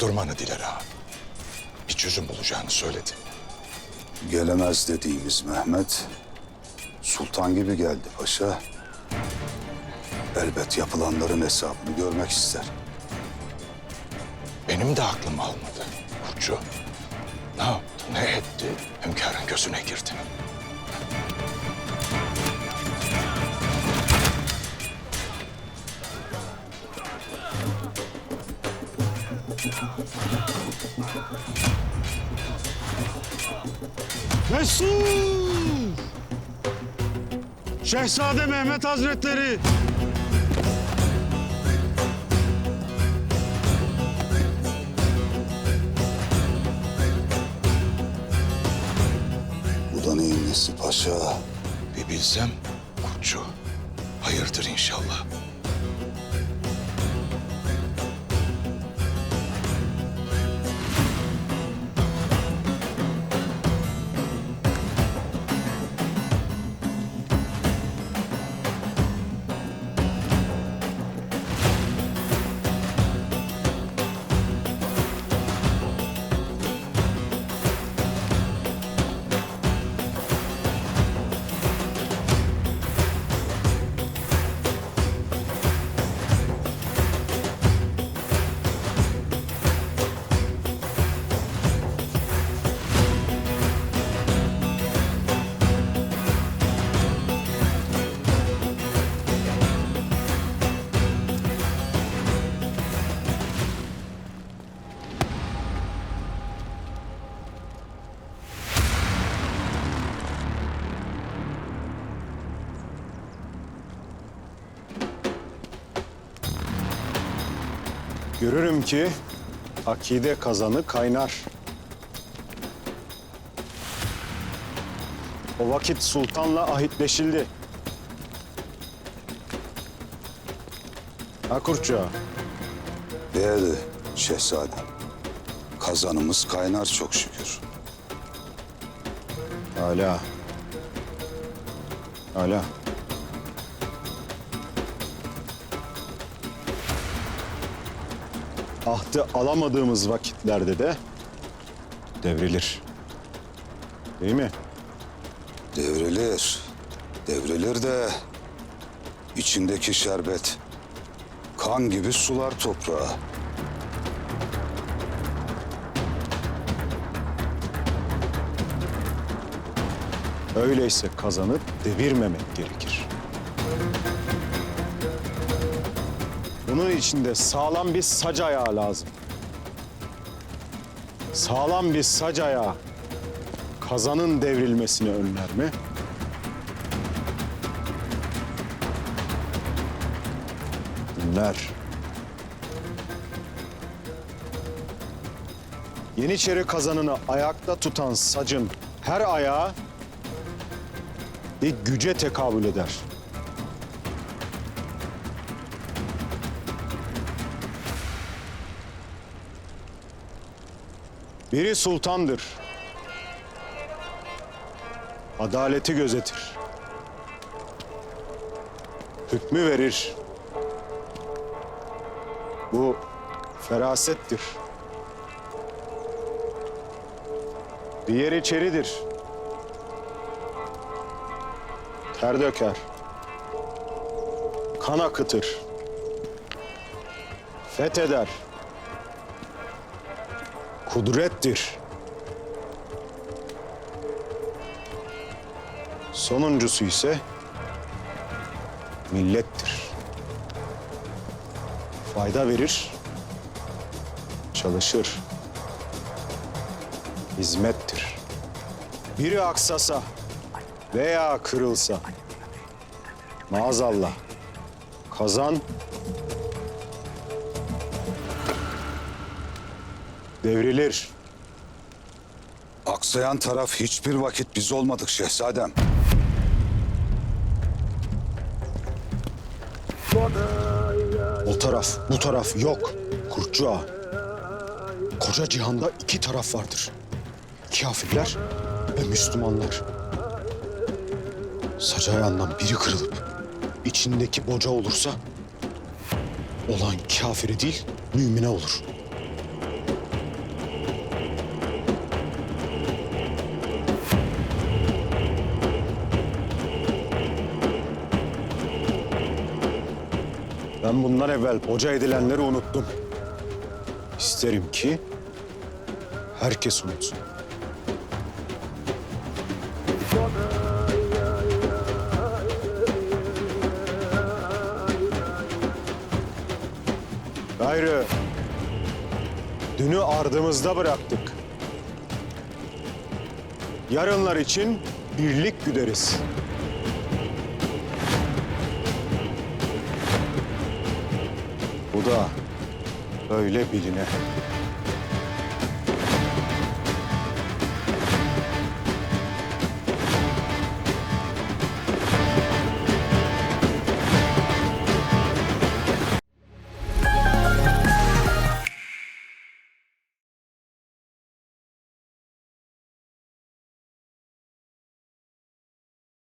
Durmanı diler ağa. Bir çözüm bulacağını söyledi. Gelemez dediğimiz Mehmet, sultan gibi geldi paşa. Elbet yapılanların hesabını görmek ister. Benim de aklım almadı Kurtçu. Ne yaptı, ne etti? Hünkârın gözüne girdi. Mesut! Şehzade Mehmet Hazretleri! Bu da neyin nesi paşa? Bir bilsem Kurtçu. Hayırdır inşallah. Görürüm ki akide kazanı kaynar. O vakit sultanla ahitleşildi. Ha Kurtçu Değerli şehzadem. Kazanımız kaynar çok şükür. Hala. Hala. Ahdı alamadığımız vakitlerde de devrilir. Değil mi? Devrilir. Devrilir de içindeki şerbet kan gibi sular toprağı. Öyleyse kazanıp devirmemek gerekir. Bunun için de sağlam bir sac ayağı lazım. Sağlam bir sac ayağı kazanın devrilmesini önler mi? Önler. Yeniçeri kazanını ayakta tutan sacın her ayağı bir güce tekabül eder. Biri sultandır. Adaleti gözetir. Hükmü verir. Bu ferasettir. Diğeri içeridir. ter döker. Kan akıtır. Fetheder. Kudrettir. Sonuncusu ise millettir. Fayda verir, çalışır. Hizmettir. Biri aksasa, veya kırılsa maazallah kazan devrilir. Aksayan taraf hiçbir vakit biz olmadık şehzadem. O taraf, bu taraf yok. Kurtçu. Koca cihanda iki taraf vardır. Kafirler ve Müslümanlar. Ayağından biri kırılıp içindeki boca olursa olan kafire değil mümine olur. Ben bundan evvel hoca edilenleri unuttum. İsterim ki herkes unutsun. Gayrı dünü ardımızda bıraktık. Yarınlar için birlik güderiz. Bu da öyle biline.